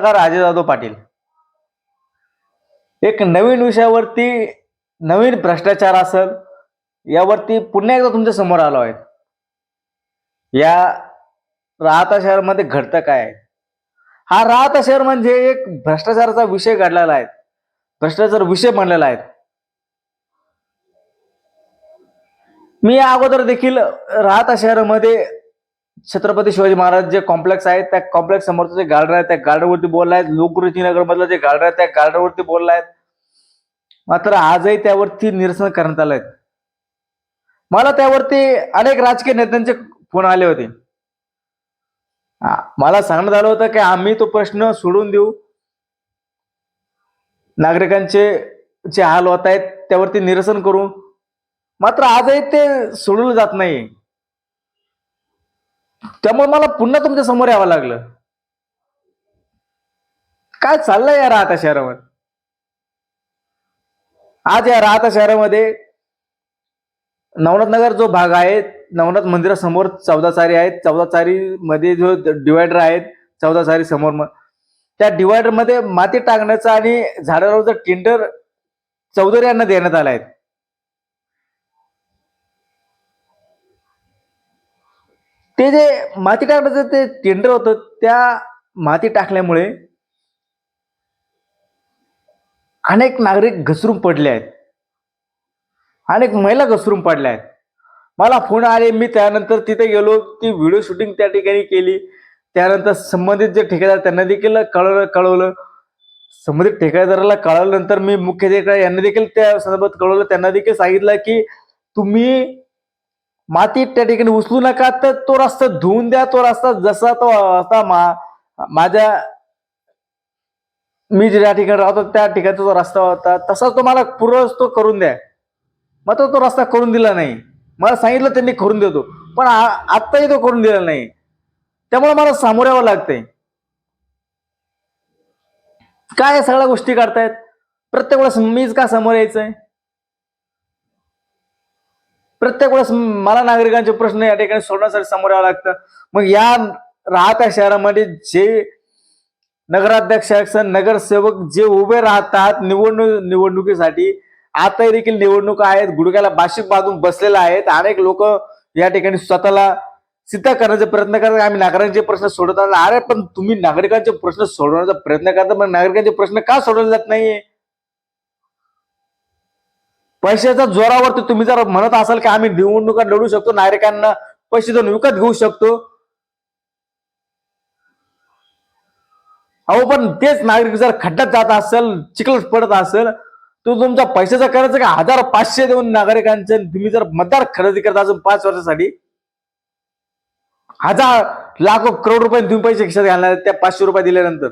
राजे जाधव पाटील. एक नवीन विषयावरती नवीन भ्रष्टाचार असेल यावरती पुन्हा एकदा तुमच्यासमोर आलो आहे. या राहता शहरामध्ये घडतं काय? आहे? हा राहता शहर म्हणजे एक भ्रष्टाचाराचा विषय घडलेला आहे. भ्रष्टाचार विषय बनलेला आहे. मी या अगोदर देखील राहता शहरामध्ये छत्रपती शिवाजी महाराज जे कॉम्प्लेक्स आहे त्या कॉम्प्लेक्स समोरचं जे गार्डन आहे त्या गार्डनवरती बोललायत आहेत नगर मधलं जे गार्डन आहे त्या गार्डनवरती आहेत मात्र आजही त्यावरती निरसन करण्यात आलंय. मला त्यावरती अनेक राजकीय नेत्यांचे फोन आले होते. हा, मला सांगण्यात आलं होतं की आम्ही तो प्रश्न सोडून देऊ. नागरिकांचे जे हाल होत आहेत त्यावरती निरसन करू. मात्र आजही ते सोडवलं जात नाही. त्यामुळे मला पुन्हा तुमच्यासमोर यावं लागलं. काय चाललंय या राहता शहरामध्ये आज या राहता शहरामध्ये नवनाथ नगर जो भाग आहे नवनाथ मंदिरासमोर चौदा चारी आहेत. चौदा चारी मध्ये जो डिवायडर आहेत चौदा चारी समोर मग त्या डिवायडरमध्ये माती टाकण्याचा आणि झाडावरचं टेंडर चौधरी यांना देण्यात आला आहे. ते जे माती टाकण्याचं ते टेंडर होतं त्या माती टाकल्यामुळे अनेक नागरिक घसरून पडले आहेत. अनेक महिला घसरून पडल्या आहेत. मला फोन आले मी त्यानंतर तिथे गेलो ती व्हिडिओ शूटिंग त्या ठिकाणी केली. त्यानंतर संबंधित जे ठेकेदार त्यांना देखील कळवलं कळवलं. संबंधित ठेकेदाराला कळवल्यानंतर मी मुख्य ठेकेदार यांना देखील त्या संदर्भात कळवलं. त्यांना देखील सांगितलं की तुम्ही माती त्या ठिकाणी उचलू नका तर तो रस्ता धुवून द्या तो रस्ता जसा तो असा मा माझ्या मी ज्या ठिकाणी राहतो त्या ठिकाणचा जो रस्ता होता तसा तो मला पूर्ण तो करून द्या. मग तो रस्ता करून दिला नाही. मला सांगितलं त्यांनी करून देतो पण आ- आत्ताही तो करून दिला नाही. त्यामुळे मला सामोर यावं लागतंय काय या सगळ्या गोष्टी करतायत? प्रत्येक वेळेस मीच का समोर यायचंय? प्रत्येक वेळेस मला नागरिकांचे प्रश्न या ठिकाणी सोडण्यासाठी समोर यावं लागतं. मग या राहत्या शहरामध्ये जे नगराध्यक्ष नगरसेवक जे उभे राहतात निवडणूक निवडणुकीसाठी आता देखील निवडणूक आहेत गुडघ्याला बाशिक बांधून बसलेला आहेत. अनेक लोक या ठिकाणी स्वतःला सिद्ध करण्याचे प्रयत्न करतात. आम्ही नागरिकांचे प्रश्न सोडवतात अरे पण तुम्ही नागरिकांचे प्रश्न सोडवण्याचा प्रयत्न करता पण नागरिकांचे प्रश्न का सोडवले जात नाही पैशाच्या जोरावरती तुम्ही जर म्हणत असाल की आम्ही निवडणुका लढू शकतो नागरिकांना पैसे देऊन विकत घेऊ शकतो. अहो पण तेच नागरिक जर खड्ड्यात जात असेल चिखलत पडत असेल तो तुमचा पैशाचा करायचं का? हजार पाचशे देऊन नागरिकांचे तुम्ही जर मतदार खरेदी करत असाल पाच वर्षासाठी हजार लाखो करोड रुपये तुम्ही पैसे खिशात घालणार त्या पाचशे रुपये दिल्यानंतर.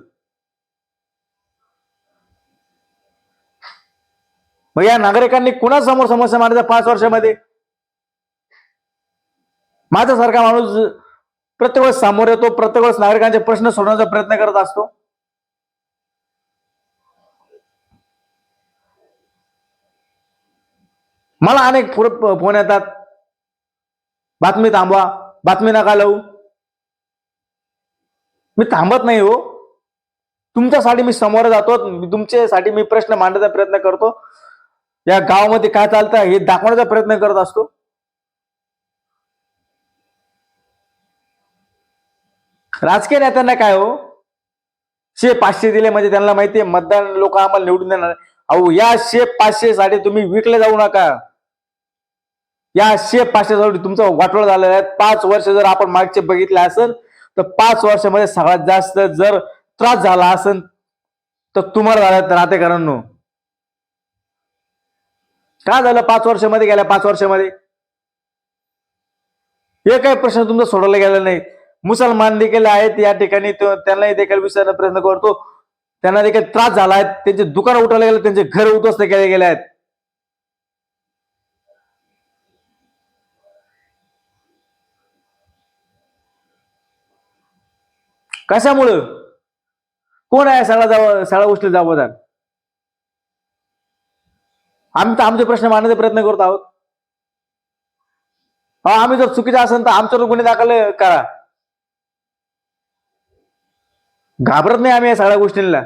मग या नागरिकांनी कुणासमोर समस्या मांडायच्या पाच वर्षामध्ये? माझ्यासारखा माणूस प्रत्येक वेळेस समोर येतो प्रत्येक वेळेस नागरिकांचे प्रश्न सोडवण्याचा प्रयत्न करत असतो. मला अनेक फोन येतात. बातमी थांबवा. बातमी नका लावू. मी थांबत नाही हो. तुमच्यासाठी मी समोर जातो. तुमच्यासाठी मी प्रश्न मांडण्याचा प्रयत्न करतो. या गावामध्ये काय चालतं हे दाखवण्याचा प्रयत्न करत असतो? राजकीय नेत्यांना काय हो? शे पाचशे दिले म्हणजे त्यांना माहितीये मतदान लोक आम्हाला निवडून देणार अहो या शे पाचशे साठी तुम्ही विकले जाऊ नका. या शे पाचशे साठी तुमचं वाटोळ झालेला आहे. पाच वर्ष जर आपण मागचे बघितले असेल तर पाच वर्षामध्ये सगळ्यात जास्त जर त्रास झाला असेल तर तुम्हाला झाला राहतेकरांनो काय झालं पाच वर्षामध्ये गेल्या पाच वर्षामध्ये? हे काही प्रश्न तुमचा सोडवला गेला नाही. मुसलमान देखील आहेत या ठिकाणी त्यांनाही देखील विचारण्याचा प्रयत्न करतो. त्यांना देखील त्रास झाला आहे. त्यांचे दुकान उठवले गेले त्यांचे घर उद्ध्वस्त केले गेले आहेत. कशामुळं? कोण आहे सगळा जबाब सगळ्या गोष्टी जबाबदार आम्ही तर आमचे प्रश्न मांडण्याचा प्रयत्न करत आहोत. अहो, आम्ही जर चुकीचा असेल तर आमच्यावर गुन्हे दाखल करा. घाबरत नाही आम्ही या सगळ्या गोष्टींना.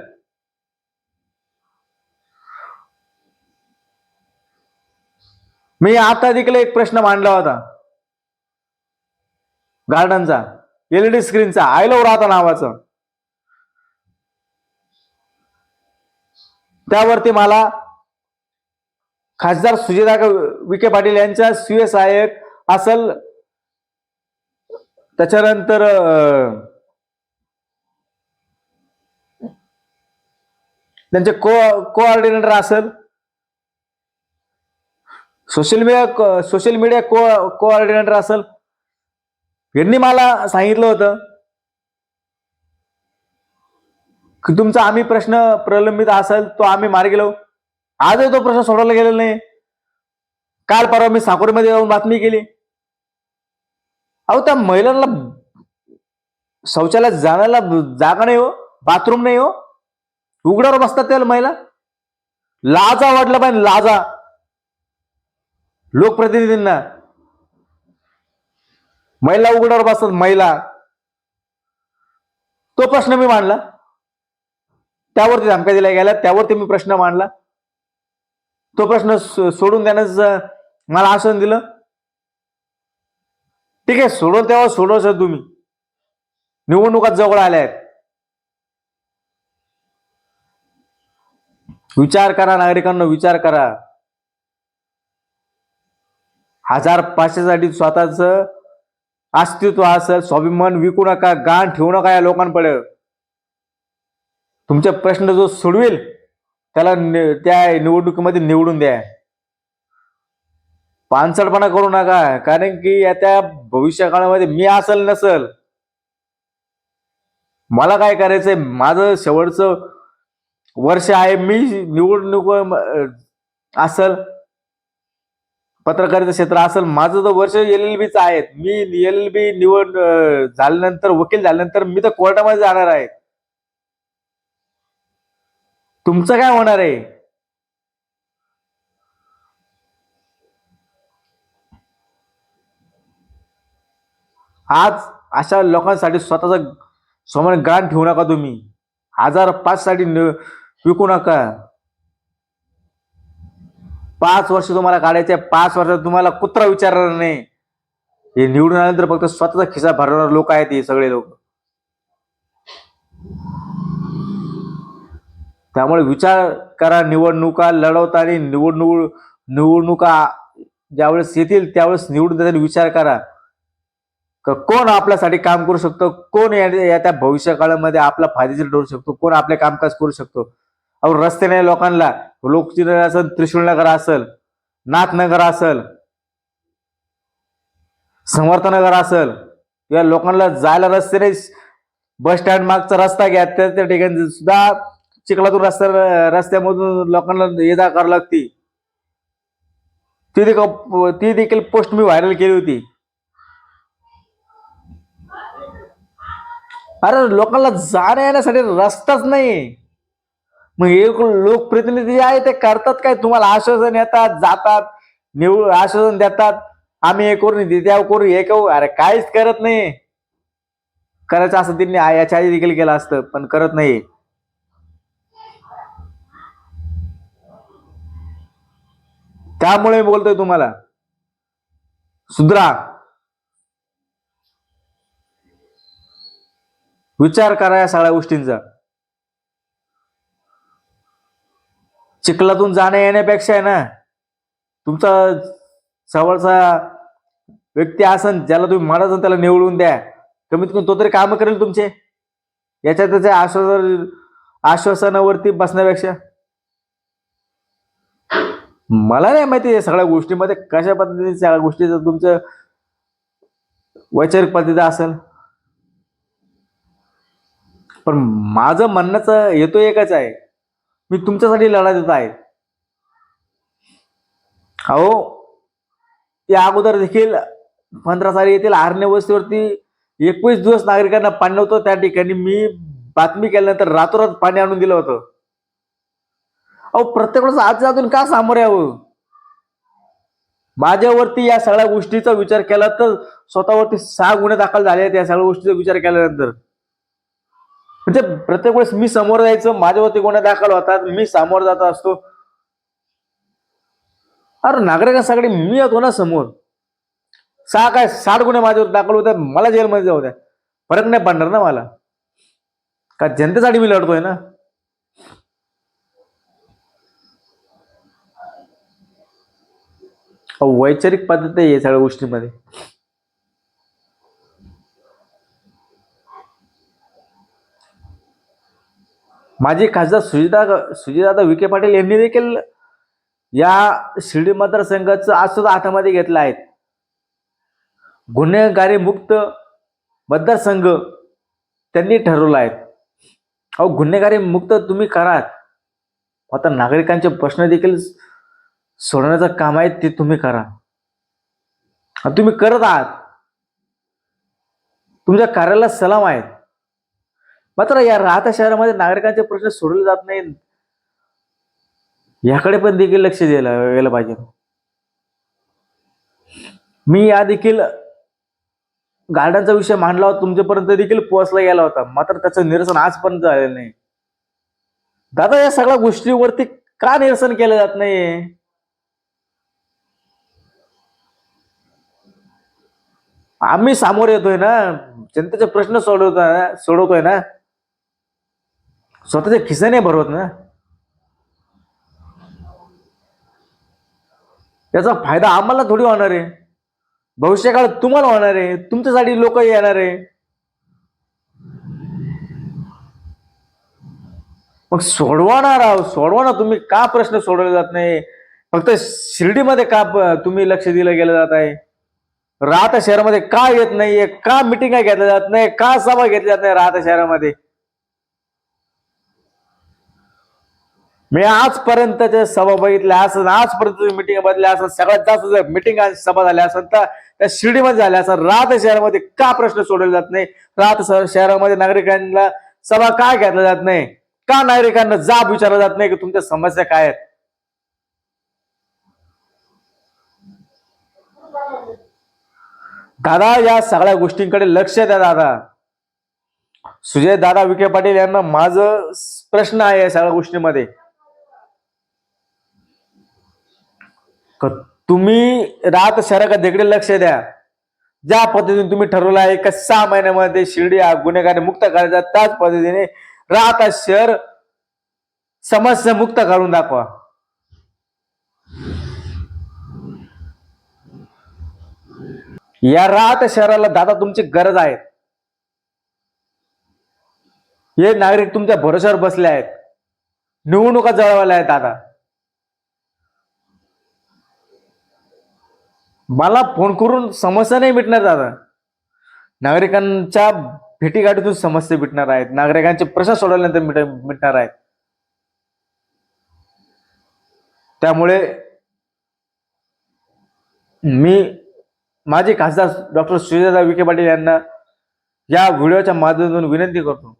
मी आता देखील एक प्रश्न मांडला होता. गार्डनचा एलईडी स्क्रीनचा आयलो राहता नावाचं. त्यावरती मला खासदार सुजयदा विखे पाटील यांच्या स्वीय सहाय्यक असल त्याच्यानंतर त्यांचे को कोऑर्डिनेटर असेल. Social media social media co coordinator असेल. यांनी मला सांगितलं होतं की तुमचा आम्ही प्रश्न प्रलंबित असेल तो आम्ही मार्गी लावू. आजही तो प्रश्न सोडवला गेलेला नाही. काल परवा मी साकोरीमध्ये जाऊन बातमी केली. अहो त्या महिलांना शौचालयात जाण्याला जागा नाही हो बाथरूम नाही हो. उघड्यावर बसतात त्या महिला. लाजा वाटला पाहिजे लाजा. लोकप्रतिनिधींना. महिला उघड्यावर बसतात महिला. तो प्रश्न मी मांडला. त्यावरती धमक्या दिल्या गेल्या त्यावरती मी प्रश्न मांडला. तो प्रश्न सोडून देण्याच मला आसन दिलं? ठीक आहे सोडून तेव्हा सर तुम्ही. निवडणुका जवळ आल्या आहेत. विचार करा नागरिकांना विचार करा. हजार पाचशेसाठी स्वतःच अस्तित्व असेल स्वाभिमान विकू नका गाण ठेवू नका या लोकांकडे तुमचे प्रश्न जो सोडवेल त्याला त्या निवडणुकीमध्ये निवडून द्या. पानसडपणा करू नका. कारण की येत्या भविष्य काळामध्ये मी असल नसल. मला काय करायचंय? माझं शेवटचं वर्ष आहे. मी निवडणूक असल पत्रकारिता क्षेत्र असेल माझं तर वर्ष एल एल बीच आहे मी एल एल बी निवड झाल्यानंतर वकील झाल्यानंतर मी तर कोर्टामध्ये जाणार आहे. तुमचं काय होणार आहे? आज अशा लोकांसाठी स्वतःचा समान गाण ठेवू नका तुम्ही. हजार पाच साठी न- विकू नका. पाच वर्ष तुम्हाला काढायचे पाच वर्षात तुम्हाला कुत्रा विचारणार नाही. हे निवडून आल्यानंतर फक्त स्वतःचा खिसा भरणार लोक आहेत हे सगळे लोक. त्यामुळे विचार करा निवडणुका लढवताना निवडणूक निवडणुका ज्यावेळेस येतील त्यावेळेस निवडून त्याचा विचार करा. क- कोण आपल्यासाठी काम करू शकतो? कोण या- त्या भविष्य काळामध्ये आपला फायदेशीर ठरू शकतो? कोण आपले कामकाज करू शकतो? अहो रस्ते नाही लोकांना. लोकचिन्ह असेल त्रिशूळनगर असेल नाथनगर असेल समर्थनगर असेल या लोकांना जायला रस्ते नाही. बस स्टँड मागचा रस्ता घ्या त्या त्या ठिकाणी सुद्धा चिखलातून रस्त्या रस्त्यामधून लोकांना ये जा करावी लागती. ती देखील ती देखील पोस्ट मी व्हायरल केली होती. अरे लोकांना जाण्या येण्यासाठी रस्ताच नाही मग हे लोकप्रतिनिधी जे आहे ते करतात काय? तुम्हाला आश्वासन येतात जातात निवड आश्वासन देतात. आम्ही हे करून नाही त्या करू हे करू. अरे काहीच करत नाही करायचं असं त्यांनी याच्या आधी देखील केलं असतं पण करत नाही त्यामुळे मी बोलतोय तुम्हाला. सुधरा. विचार करा या सगळ्या गोष्टींचा. चिखलातून जाण्या येण्यापेक्षा आहे ना तुमचा जवळचा व्यक्ती असन ज्याला तुम्ही म्हणाल त्याला निवडून द्या. कमीत कमी तो तरी काम करेल तुमचे. याच्या त्याच्या आश्वासन आश्वासनावरती बसण्यापेक्षा. मला नाही माहिती या सगळ्या गोष्टीमध्ये कशा पद्धतीने सगळ्या गोष्टीचं तुमचं वैचारिक पद्धती असेल. पण माझं म्हणण्याचं हेतू एकच आहे. मी तुमच्यासाठी लढा देत आहे. अहो या अगोदर देखील पंधरा साली येथील आरण्य वस्तीवरती एकवीस दिवस नागरिकांना पाणी नव्हतं. त्या ठिकाणी मी बातमी केल्यानंतर रातोरात पाणी आणून दिलं होतं. अहो प्रत्येक वेळेस आज अजून का सामोरे यावं? माझ्यावरती या सगळ्या गोष्टीचा विचार केला तर स्वतःवरती सहा गुन्हे दाखल झाले आहेत या सगळ्या गोष्टीचा विचार केल्यानंतर. म्हणजे प्रत्येक वेळेस मी समोर जायचं माझ्यावरती गुन्हे दाखल होतात मी समोर जात असतो. अरे नागरिकांसाठी मी येतो ना समोर. सहा काय साठ गुन्हे माझ्यावर दाखल होतात मला जेलमध्ये जाऊ द्या. फरक नाही पडणार ना मला. का जनतेसाठी मी लढतोय ना अहो, वैचारिक पद्धत आहे या सगळ्या गोष्टीमध्ये. माझे खासदार सुजिता सुजिता विखे पाटील यांनी देखील या शिर्डी मतदारसंघाचं आज सुद्धा हातामध्ये घेतलं आहे. गुन्हेगारी मुक्त मतदारसंघ त्यांनी ठरवला आहे. अहो गुन्हेगारी मुक्त तुम्ही करात आता नागरिकांचे प्रश्न देखील सोडवण्याचं काम आहे ते तुम्ही करा. आणि तुम्ही करत आहात. तुमच्या कार्याला सलाम आहेत मात्र या राहत्या शहरामध्ये नागरिकांचे प्रश्न सोडले जात नाहीत. याकडे पण देखील लक्ष द्यायला गेलं पाहिजे. मी या देखील गार्डनचा विषय मांडला होता. तुमच्यापर्यंत देखील पोहोचला गेला होता. मात्र त्याचं निरसन आजपर्यंत झालेलं नाही. दादा या सगळ्या गोष्टीवरती का निरसन केलं जात नाही आम्ही सामोर येतोय ना जनतेचे प्रश्न सोडवता सोडवतोय ना. स्वतःच्या नाही भरवत ना. याचा फायदा आम्हाला थोडी होणार आहे. भविष्यकाळात तुम्हाला होणार आहे. तुमच्यासाठी लोक येणार आहे. मग सोडवा ना राव सोडवा ना. तुम्ही का प्रश्न सोडवले जात नाही? फक्त शिर्डीमध्ये का तुम्ही लक्ष दिलं गेलं जात आहे? राहता शहरामध्ये का येत नाहीये? का मिटिंगा घेतल्या जात नाही? का सभा घेतल्या जात नाही राहता शहरामध्ये? मी आजपर्यंतच्या सभा बघितल्या असं आजपर्यंत मिटिंग बघितल्या असं सगळ्यात जास्त जर मिटिंग सभा झाल्या असेल तर त्या शिर्डीमध्ये झाल्या असं राहत शहरामध्ये का प्रश्न सोडवले जात नाही? राहत शहर- शहरामध्ये नागरिकांना सभा का घेतल्या जात नाही? का नागरिकांना जाब विचारला जात नाही की तुमच्या समस्या काय आहेत? दादा या सगळ्या गोष्टींकडे लक्ष द्या दादा. सुजय दादा विखे पाटील यांना माझं प्रश्न आहे या सगळ्या गोष्टीमध्ये. तुम्ही रात शहराकडे देखील लक्ष द्या. ज्या पद्धतीने तुम्ही ठरवलं आहे का सहा महिन्यामध्ये शिर्डी गुन्हेगारी मुक्त करायचा त्याच पद्धतीने राहता शहर समस्या मुक्त करून दाखवा. या राहत शहराला दादा तुमची गरज आहे. हे नागरिक तुमच्या भरोश्यावर बसले आहेत. निवडणुका जवळवाल्या आहेत दादा. मला फोन करून समस्या नाही मिटणार दादा. नागरिकांच्या भेटीगाठीतून समस्या मिटणार आहेत. नागरिकांचे प्रश्न सोडवल्यानंतर मिट- मिटणार आहेत. त्यामुळे मी माझे खासदार डॉक्टर सुजयदा विखे पाटील यांना या व्हिडिओच्या माध्यमातून विनंती करतो.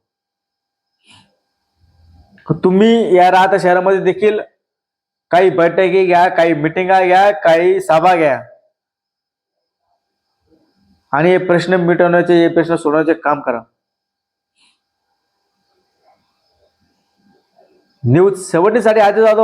तुम्ही या राहता शहरामध्ये देखील काही बैठकी घ्या काही मिटिंगा घ्या काही सभा घ्या. आणि हे प्रश्न मिटवण्याचे हे प्रश्न सोडवण्याचे काम करा. न्यूज सेव्हन्टी साठी आधी जाधव